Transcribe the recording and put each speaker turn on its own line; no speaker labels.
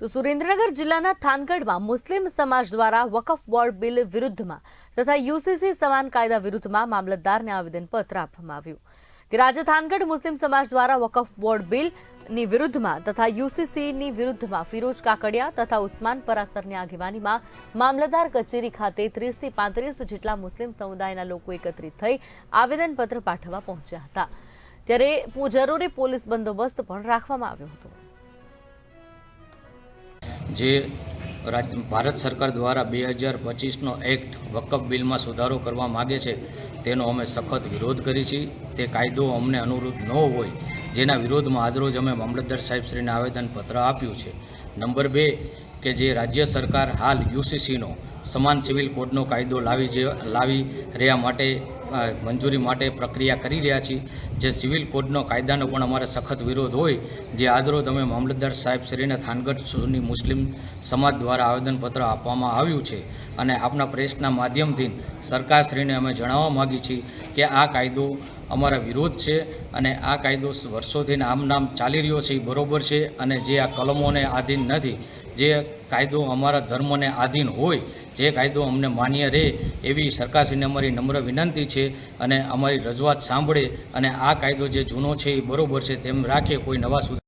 તો સુરેન્દ્રનગર જિલ્લાના થાનગઢમાં મુસ્લિમ સમાજ દ્વારા વકફ બોર્ડ બિલ વિરુદ્ધમાં તથા યુસીસી સમાન કાયદા વિરુદ્ધમાં મામલતદારને આવેદનપત્ર આપવામાં આવ્યું કે રાજ્ય થાનગઢ મુસ્લિમ સમાજ દ્વારા વકફ બોર્ડ બિલની વિરુદ્ધમાં તથા યુસીસીની વિરુદ્ધમાં ફિરોજ કાકડિયા તથા ઉસ્માન પરાસરની આગેવાનીમાં મામલતદાર કચેરી ખાતે ત્રીસથી પાંત્રીસ જેટલા મુસ્લિમ સમુદાયના લોકો એકત્રિત થઈ આવેદનપત્ર પાઠવવા પહોંચ્યા હતા. ત્યારે જરૂરી પોલીસ બંદોબસ્ત પણ રાખવામાં આવ્યો હતો.
જે ભારત સરકાર દ્વારા બે હજાર પચીસનો એક્ટ વકફ બિલમાં સુધારો કરવા માગે છે, તેનો અમે સખત વિરોધ કરી છીએ તે કાયદો અમને અનુરૂપ ન હોય, જેના વિરોધમાં આજરોજ અમે મામલતદાર સાહેબશ્રીને આવેદનપત્ર આપ્યું છે. નંબર બે, કે જે રાજ્ય સરકાર હાલ યુસીસીનો સમાન સિવિલ કોડનો કાયદો લાવી જે, લાવી રહ્યા માટે મંજૂરી માટે પ્રક્રિયા કરી રહ્યા છીએ. જે સિવિલ કોડનો કાયદાનો પણ અમારે સખત વિરોધ હોય, જે આજરોજ અમે મામલતદાર સાહેબ શ્રીને થાનગઢ સુની મુસ્લિમ સમાજ દ્વારા આવેદનપત્ર આપવામાં આવ્યું છે અને આપના પ્રેસના માધ્યમથી સરકારશ્રીને અમે જણાવવા માગીએ છીએ કે આ કાયદો અમારા વિરોધ છે અને આ કાયદો વર્ષોથી આમ નામ ચાલી રહ્યો છે, એ બરોબર છે અને જે આ કલમોને આધીન નથી જે કાયદો અમારા ધર્મને આધીન હોય, જે કાયદો અમને માન્ય રહે એવી સરકારશ્રીને અમારી નમ્ર વિનંતી છે અને અમારી રજૂઆત સાંભળે અને આ કાયદો જે જૂનો છે એ બરોબર છે તેમ રાખે કોઈ નવા